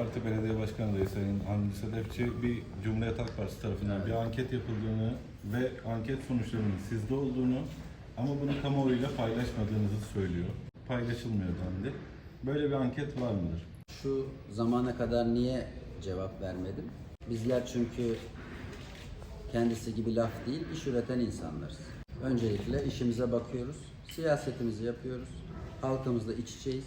Parti Belediye Başkanı adayı Sayın Hamdi Sedefçi bir Cumhuriyet Halk Partisi tarafından bir anket yapıldığını ve anket sonuçlarının sizde olduğunu ama bunu kamuoyuyla paylaşmadığınızı söylüyor. Paylaşılmıyor dendi. Böyle bir anket var mıdır? Şu zamana kadar niye cevap vermedim? Bizler çünkü kendisi gibi laf değil, iş üreten insanlarız. Öncelikle işimize bakıyoruz, siyasetimizi yapıyoruz, halkımızla iç içeyiz.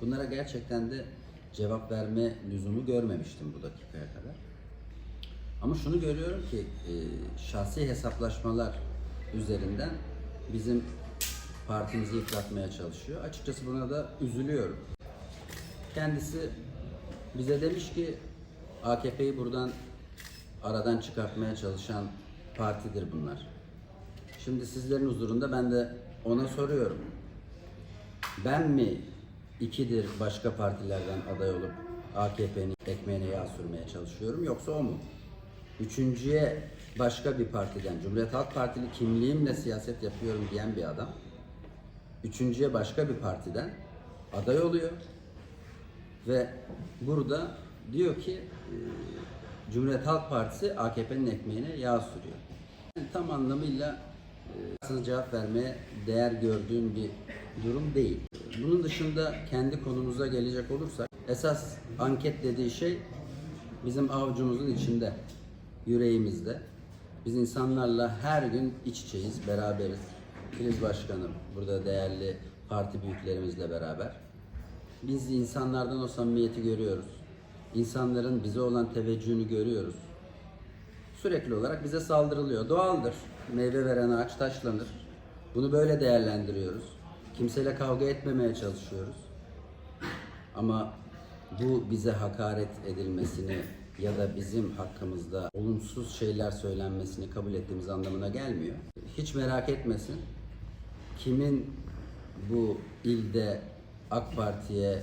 Bunlara gerçekten de cevap verme lüzumu görmemiştim bu dakikaya kadar. Ama şunu görüyorum ki e, şahsi hesaplaşmalar üzerinden bizim partimizi yıpratmaya çalışıyor. Açıkçası buna da üzülüyorum. Kendisi bize demiş ki AKP'yi buradan aradan çıkartmaya çalışan partidir bunlar. Şimdi sizlerin huzurunda ben de ona soruyorum. Ben mi ikidir başka partilerden aday olup AKP'nin ekmeğine yağ sürmeye çalışıyorum yoksa o mu? Üçüncüye başka bir partiden, Cumhuriyet Halk Partili kimliğimle siyaset yapıyorum diyen bir adam. Üçüncüye başka bir partiden aday oluyor. Ve burada diyor ki e, Cumhuriyet Halk Partisi AKP'nin ekmeğine yağ sürüyor. Yani tam anlamıyla e, aslında cevap vermeye değer gördüğüm bir durum değil. Bunun dışında kendi konumuza gelecek olursak esas anket dediği şey bizim avucumuzun içinde, yüreğimizde. Biz insanlarla her gün iç içeyiz, beraberiz. Filiz Başkanım, burada değerli parti büyüklerimizle beraber. Biz insanlardan o samimiyeti görüyoruz. İnsanların bize olan teveccühünü görüyoruz. Sürekli olarak bize saldırılıyor. Doğaldır. Meyve veren ağaç taşlanır. Bunu böyle değerlendiriyoruz. Kimseyle kavga etmemeye çalışıyoruz. Ama bu bize hakaret edilmesini ya da bizim hakkımızda olumsuz şeyler söylenmesini kabul ettiğimiz anlamına gelmiyor. Hiç merak etmesin. Kimin bu ilde AK Parti'ye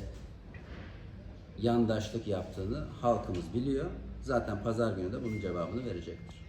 yandaşlık yaptığını halkımız biliyor. Zaten pazar günü de bunun cevabını verecektir.